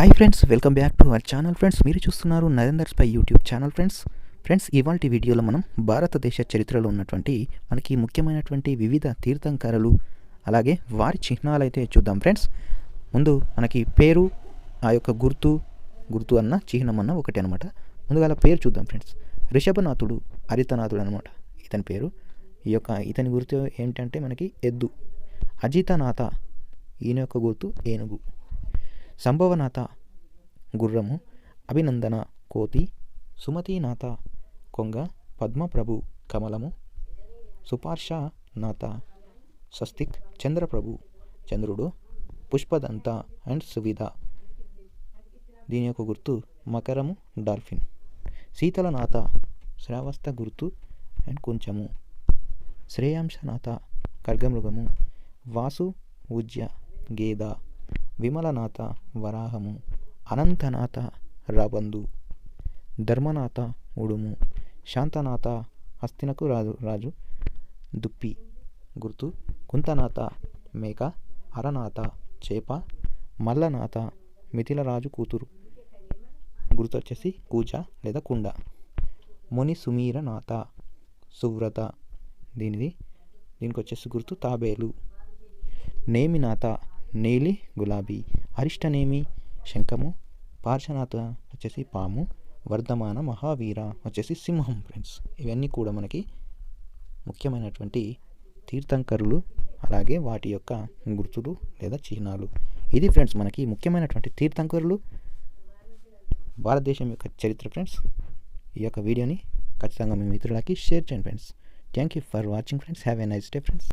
Hi friends welcome back to our channel friends మీరు చూస్తున్నారు Narenders spy YouTube channel friends friends ఇవాళ వీడియోలో మనం భారతదేశ చరిత్రలో ఉన్నటువంటి మనకి ముఖ్యమైనటువంటి వివిధ తీర్థంకరలు అలాగే వారి చిహ్నాలు అయితే చూద్దాం ఫ్రెండ్స్ ముందు మనకి పేరు ఆ యొక్క గుర్తు గుర్తు అన్న చిహ్నం అన్న ఒకటి అనమాట ముందుగా పేరు చూద్దాం ఫ్రెండ్స్ రిషభనాథుడు హరితనాథుడు అనమాట ఇతని పేరు. ఈ యొక్క ఇతని గుర్తు ఏంటంటే మనకి ఎద్దు అజితనాథ ఈయన యొక్క గుర్తు ఏనుగు. సంభవనాథ గుర్రము అభినందన కోతి సుమతీనాథ కొంగ పద్మప్రభు కమలము సుపార్షనాథ స్వస్తిక్ చంద్రప్రభు చంద్రుడు పుష్పదంత అండ్ సువిధ. దీని యొక్క గుర్తు మకరము డాల్ఫిన్. శీతలనాథ శ్రావస్త గుర్తు అండ్ కొంచెము. శ్రేయాంశనాథ ఖర్గమృగము వాసు ఉజ్య గేద విమలనాథ వరాహము అనంతనాథ రాబందు ధర్మనాథ ఉడుము శాంతనాథ హస్తినకు రాజు రాజు దుప్పి గుర్తు కుంతనాథ మేక అరనాథ చేప మల్లనాథ మిథిలరాజు కూతురు గుర్తు వచ్చేసి కూజ లేదా కుండ ముని సుమీరనాథ సువ్రత దీనిది దీనికి వచ్చేసి గుర్తు తాబేలు నేమినాథ నీలి గులాబీ అరిష్టనేమి శంఖము పార్శనాథ వచ్చేసి పాము వర్ధమాన మహావీర వచ్చేసి సింహం ఫ్రెండ్స్ ఇవన్నీ కూడా మనకి ముఖ్యమైనటువంటి తీర్థంకరులు అలాగే వాటి యొక్క గుర్తులు లేదా చిహ్నాలు. ఇది ఫ్రెండ్స్ మనకి ముఖ్యమైనటువంటి తీర్థంకరులు. భారతదేశం యొక్క చరిత్ర ఫ్రెండ్స్ ఈ యొక్క వీడియోని ఖచ్చితంగా మీ మిత్రులకి షేర్ చేయండి friends thank you for watching friends have a nice day friends